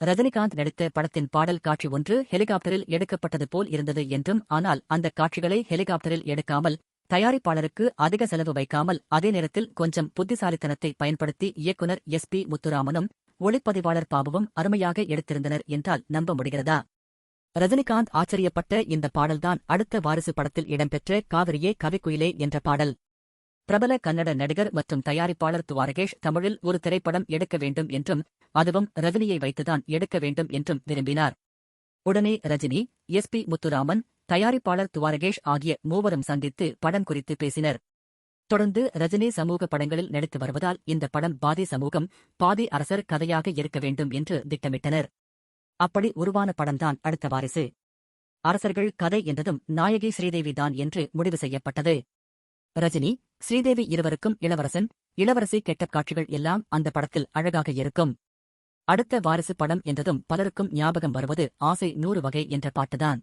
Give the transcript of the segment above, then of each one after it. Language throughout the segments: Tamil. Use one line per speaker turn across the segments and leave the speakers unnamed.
ரஜினிகாந்த் நடித்த படத்தின் பாடல் காட்சி ஒன்று ஹெலிகாப்டரில் எடுக்கப்பட்டது போல் இருந்தது என்றும் ஆனால் அந்த காட்சிகளை ஹெலிகாப்டரில் எடுக்காமல் தயாரிப்பாளருக்கு அதிக செலவு வைக்காமல் அதே நேரத்தில் கொஞ்சம் புத்திசாலித்தனத்தை பயன்படுத்தி இயக்குனர் எஸ் பி முத்துராமனும் ஒளிப்பதிவாளர் பாபுவும் அருமையாக எடுத்திருந்தனர் என்றால் நம்ப முடிகிறதா? ரஜினிகாந்த் ஆச்சரியப்பட்ட இந்த பாடல்தான் அடுத்த வாரிசு படத்தில் இடம்பெற்ற காவிரியே கவிக்குயிலே என்ற பாடல். பிரபல கன்னட நடிகர் மற்றும் தயாரிப்பாளர் துவாரகேஷ் தமிழில் ஒரு திரைப்படம் எடுக்க வேண்டும் என்றும் அதுவும் ரஜினியை வைத்துதான் எடுக்க வேண்டும் என்றும் விரும்பினார். உடனே ரஜினி எஸ். பி. முத்துராமன் தயாரிப்பாளர் துவாரகேஷ் ஆகிய மூவரும் சந்தித்து படம் குறித்து பேசினர். தொடர்ந்து ரஜினி சமூக படங்களில் நடித்து வருவதால் இந்த படம் பாதி சமூகம் பாதி அரசர் கதையாக இருக்க வேண்டும் என்று திட்டமிட்டனர். அப்படி உருவான படம்தான் அடுத்த வாரிசு. அரசர்கள் கதை என்றதும் நாயகி ஸ்ரீதேவி தான் என்று முடிவு செய்யப்பட்டது. ரஜினி ஸ்ரீதேவி இருவருக்கும் இளவரசன் இளவரசி கெட்ட காட்சிகள் எல்லாம் அந்த படத்தில் அழகாக இருக்கும். அடுத்த வாரிசு படம் என்றதும் பலருக்கும் ஞாபகம் வருவது ஆசை நூறு வகை என்ற பாட்டுதான்.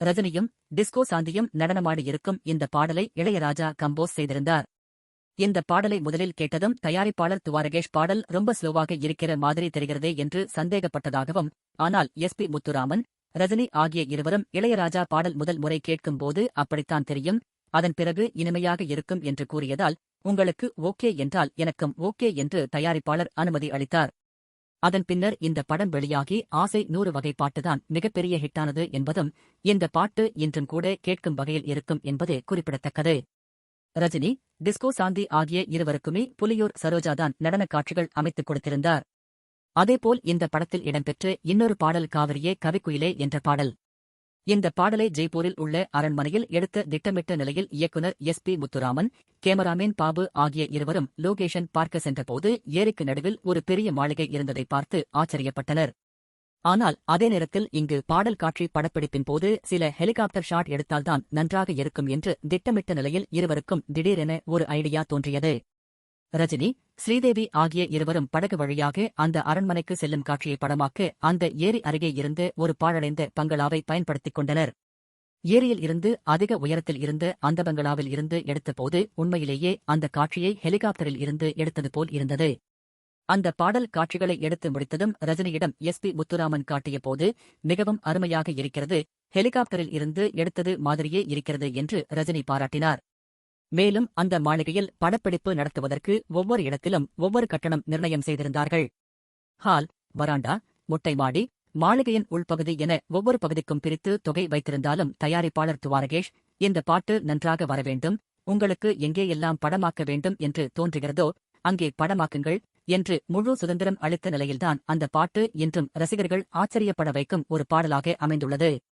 ரஜினியும் டிஸ்கோ சாந்தியும் நடனமாடியிருக்கும் இந்த பாடலை இளையராஜா கம்போஸ் செய்திருந்தார். இந்த பாடலை முதலில் கேட்டதும் தயாரிப்பாளர் துவாரகேஷ் பாடல் ரொம்ப ஸ்லோவாக இருக்கிற மாதிரி தெரிகிறதே என்று சந்தேகப்பட்டதாகவும் ஆனால் எஸ் பி முத்துராமன் ரஜினி ஆகிய இருவரும் இளையராஜா பாடல் முதல் முறை கேட்கும்போது அப்படித்தான் தெரியும் அதன் பிறகு இனிமையாக இருக்கும் என்று கூறியதால் உங்களுக்கு ஓகே என்றால் எனக்கும் ஓகே என்று தயாரிப்பாளர் அனுமதி அளித்தார். அதன் பின்னர் இந்த படம் வெளியாகி ஆசை நூறு வகை பாட்டுதான் மிகப்பெரிய ஹிட்டானது என்பதும் இந்த பாட்டு இன்றும் கூட கேட்கும் வகையில் இருக்கும் என்பது குறிப்பிடத்தக்கது. ரஜினி டிஸ்கோ சாந்தி ஆகிய இருவருக்குமே புலியூர் சரோஜாதான் நடனக் காட்சிகள் அமைத்துக் கொடுத்திருந்தார். அதேபோல் இந்த படத்தில் இடம்பெற்று இன்னொரு பாடல் காவிரியே கவிக்குயிலே என்ற பாடல். இந்த பாடலை ஜெய்ப்பூரில் உள்ள அரண்மனையில் எடுத்த திட்டமிட்ட நிலையில் இயக்குனர் S P Muthuraman cameraman Babu ஆகிய இருவரும் லோகேஷன் பார்க்க சென்றபோது ஏரிக்கு நடுவில் ஒரு பெரிய மாளிகை இருந்ததை பார்த்து ஆச்சரியப்பட்டனர். ஆனால் அதே நேரத்தில் இங்கு பாடல் காட்சி படப்பிடிப்பின் போது சில ஹெலிகாப்டர் ஷாட் எடுத்தால்தான் நன்றாக இருக்கும் என்று திட்டமிட்ட நிலையில் இருவருக்கும் திடீரென ஒரு ஐடியா தோன்றியது. ரஜினி ஸ்ரீதேவி ஆகிய இருவரும் படகு வழியாக அந்த அரண்மனைக்கு செல்லும் காட்சியை படமாக்க அந்த ஏரி அருகே இருந்து ஒரு பாழடைந்த பங்களாவை பயன்படுத்திக் கொண்டனர். ஏரியில் இருந்து அதிக உயரத்தில் இருந்து அந்த பங்களாவில் இருந்து எடுத்தபோது உண்மையிலேயே அந்த காட்சியை ஹெலிகாப்டரில் இருந்து எடுத்தது போல் இருந்தது. அந்த பாடல் காட்சிகளை எடுத்து முடித்ததும் ரஜினியிடம் எஸ் பி முத்துராமன் காட்டிய போது மிகவும் அருமையாக இருக்கிறது ஹெலிகாப்டரில் இருந்து எடுத்தது மாதிரியே இருக்கிறது என்று ரஜினி பாராட்டினார். மேலும் அந்த மாளிகையில் படப்பிடிப்பு நடத்துவதற்கு ஒவ்வொரு இடத்திலும் ஒவ்வொரு கட்டணம் நிர்ணயம் செய்திருந்தார்கள். ஹால் வராண்டா முட்டைமாடி மாளிகையின் உள்பகுதி என ஒவ்வொரு பகுதிக்கும் பிரித்து தொகை வைத்திருந்தாலும் தயாரிப்பாளர் துவாரகேஷ் இந்த பாட்டு நன்றாக வர வேண்டும் உங்களுக்கு எங்கேயெல்லாம் படமாக்க வேண்டும் என்று தோன்றுகிறதோ அங்கே படமாக்குங்கள் என்று முழு சுதந்திரம் அளித்த நிலையில்தான் அந்த பாட்டு என்றும் ரசிகர்கள் ஆச்சரியப்பட வைக்கும் ஒரு பாடலாக அமைந்துள்ளது.